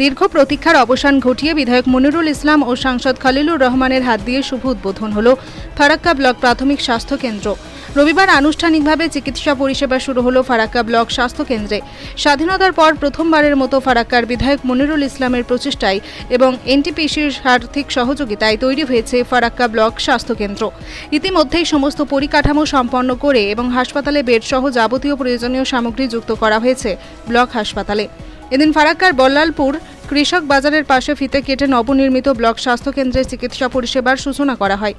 দীর্ঘ প্রতীক্ষার অবসান ঘটিয়ে বিধায়ক মনিরুল ইসলাম ও সাংসদ খলিলুর রহমানের হাত দিয়ে শুভ উদ্বোধন হল ফারাক্কা ব্লক প্রাথমিক স্বাস্থ্য কেন্দ্র। রবিবার আনুষ্ঠানিকভাবে চিকিৎসা পরিষেবা শুরু হলো ফারাক্কা ব্লক স্বাস্থ্য কেন্দ্রে। স্বাধীনতার পর প্রথমবারের মতো ফারাক্কার বিধায়ক মনিরুল ইসলামের প্রচেষ্টায় এবং এনটিপিসির আর্থিক সহযোগিতায় তৈরি হয়েছে ফারাক্কা ব্লক স্বাস্থ্য কেন্দ্র। ইতিমধ্যেই সমস্ত পরিকাঠামো সম্পন্ন করে এবং হাসপাতালে বেডসহ যাবতীয় প্রয়োজনীয় সামগ্রী যুক্ত করা হয়েছে ব্লক হাসপাতালে। এদিন ফারাক্কার বল্লালপুর কৃষক বাজারের পাশে ফিতে কেটে নবনির্মিত ব্লক স্বাস্থ্য কেন্দ্রের চিকিৎসা পরিষেবার সূচনা করা হয়।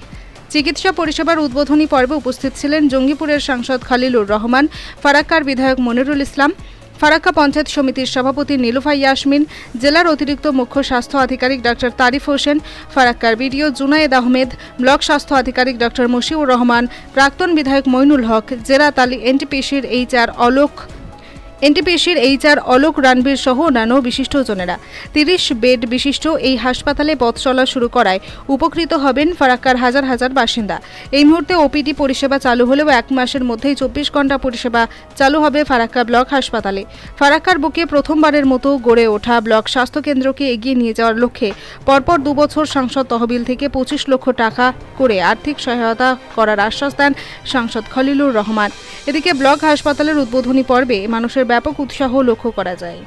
চিকিৎসা পরিষেবার উদ্বোধনী পর্বে উপস্থিত ছিলেন জঙ্গিপুরের সাংসদ খালিলুর রহমান, ফারাক্কার বিধায়ক মনিরুল ইসলাম, ফারাক্কা পঞ্চায়েত সমিতির সভাপতি নীলুফা ইয়াসমিন, জেলার অতিরিক্ত মুখ্য স্বাস্থ্য আধিকারিক ডক্টর তারিফ হোসেন, ফারাক্কার বিডিও জুনায়েদ আহমেদ, ব্লক স্বাস্থ্য আধিকারিক ডক্টর মশিউর রহমান, প্রাক্তন বিধায়ক মইনুল হক, জেলা আলী এনটিপিসির এইচআর অলোক এনটিপিসির এইচআর অলোক রানবীর সহ অন্যান্য বিশিষ্টজনেরা। তিরিশ বেড বিশিষ্ট এই হাসপাতালে পথ চলা শুরু করায় উপকৃত হবেন ফারাক্কার হাজার হাজার বাসিন্দা। এই মুহূর্তে ওপিডি পরিষেবা চালু হলেও এক মাসের মধ্যেই চব্বিশ ঘণ্টা পরিষেবা চালু হবে ফারাক্কা ব্লক হাসপাতালে। ফারাক্কার বুকে প্রথমবারের মতো গড়ে ওঠা ব্লক স্বাস্থ্যকেন্দ্রকে এগিয়ে নিয়ে যাওয়ার লক্ষ্যে পরপর দুবছর সাংসদ তহবিল থেকে পঁচিশ লক্ষ টাকা করে আর্থিক সহায়তা করার আশ্বাস দেন সাংসদ খলিলুর রহমান। এদিকে ব্লক হাসপাতালের উদ্বোধনী পর্বে মানুষের ব্যাপক উৎসাহ লক্ষ্য করা যায়।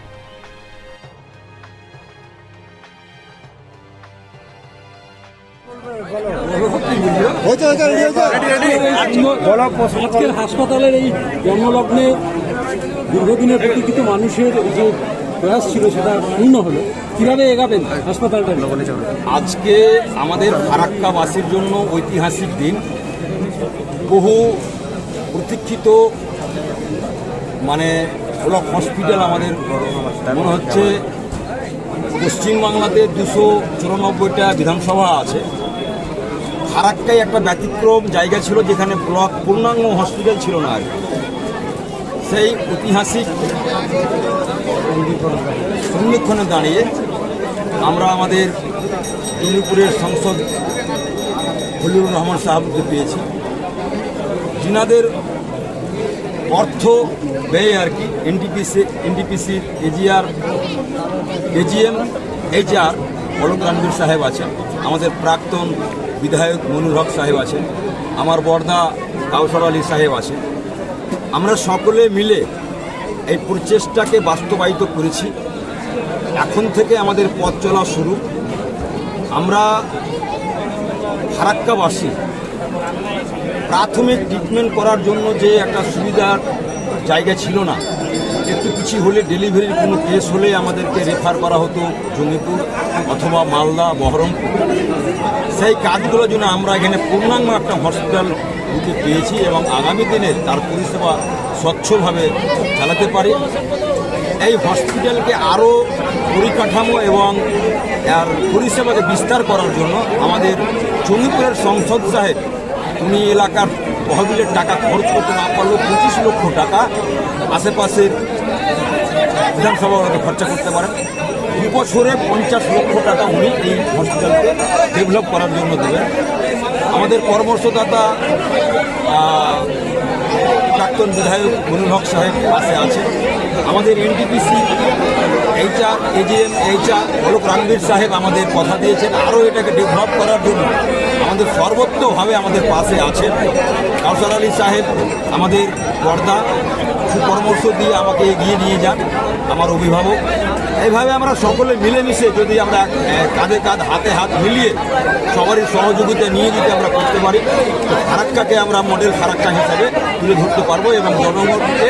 আজকের হাসপাতালের এই জন্মলগ্নে দীর্ঘদিনের প্রতীক্ষিত মানুষের যে প্রয়াস ছিল সেটা পূর্ণ হলো। কীভাবে এগাবেন হাসপাতালটা? আজকে আমাদের ফারাক্কাবাসীর জন্য ঐতিহাসিক দিন। বহু প্রতীক্ষিত মানে ব্লক হসপিটাল আমাদের মনে হচ্ছে পশ্চিমবাংলাতে দুশো চুরানব্বইটা বিধানসভা আছে। ফারাক্কায় একটা ব্যতিক্রম জায়গা ছিল যেখানে ব্লক পূর্ণাঙ্গ হসপিটাল ছিল না আগে সেই ঐতিহাসিক সন্ধিক্ষণে দাঁড়িয়ে আমরা আমাদের জঙ্গিপুরের সংসদ খলিলুর রহমান সাহেবকে পেয়েছি। যিনাদের অর্থ ব্যয় আর কি। NTPC এনটিপিসির AGR AGM HR Alok Ranbir সাহেব আছেন। আমাদের প্রাক্তন বিধায়ক মনুর হক সাহেব আছেন। আমার বর্দা কাউসর আলী সাহেব আছেন। আমরা সকলে মিলে এই প্রচেষ্টাকে বাস্তবায়িত করেছি। এখন থেকে আমাদের পথ চলা শুরু। আমরা ফারাক্কাবাসী প্রাথমিক ট্রিটমেন্ট করার জন্য যে একটা সুবিধার জায়গা ছিল না, একটু কিছু হলে ডেলিভারির কোনো কেস হলে আমাদেরকে রেফার করা হতো জঙ্গিপুর অথবা মালদা, বহরমপুর। সেই কাজগুলোর জন্য আমরা এখানে পূর্ণাঙ্গ একটা হসপিটাল রূপে পেয়েছি এবং আগামী দিনে তার পরিষেবা স্বচ্ছভাবে চালাতে পারি। এই হসপিটালকে আরও পরিকাঠামো এবং আর পরিষেবাকে বিস্তার করার জন্য আমাদের চণ্ডীপুরের সংসদ সাহেব উনি এলাকার তহবিলের টাকা খরচ করতে না পারলেও পঁচিশ লক্ষ টাকা আশেপাশের বিধানসভা বিধানসভাগুলোতে খরচা করতে পারেন। দু বছরে পঞ্চাশ লক্ষ টাকা উনি এই হসপিটালকে ডেভেলপ করার জন্য দেবেন। আমাদের পরামর্শদাতা প্রাক্তন বিধায়ক মনুল হক সাহেব পাশে আছে আমাদের NTPC, HR, AGM, HR Alok Ranbir সাহেব আমাদের কথা দিয়েছেন। আরও এটাকে ডেভেলপ করার জন্য আমাদের সর্বত্রভাবে আমাদের পাশে আছেন কাউসার আলী সাহেব, আমাদের পর্দা সুপরামর্শ দিয়ে আমাকে এগিয়ে নিয়ে যান, আমার অভিভাবক। এইভাবে আমরা সকলে মিলেমিশে যদি আমরা কাঁধে কাঁধ, হাতে হাত মিলিয়ে সবারই সহযোগিতা নিয়ে যদি আমরা করতে পারি, তো ফারাক্কাকে আমরা মডেল ফারাক্কা হিসাবে তুলে ধরতে পারব এবং জনগণকে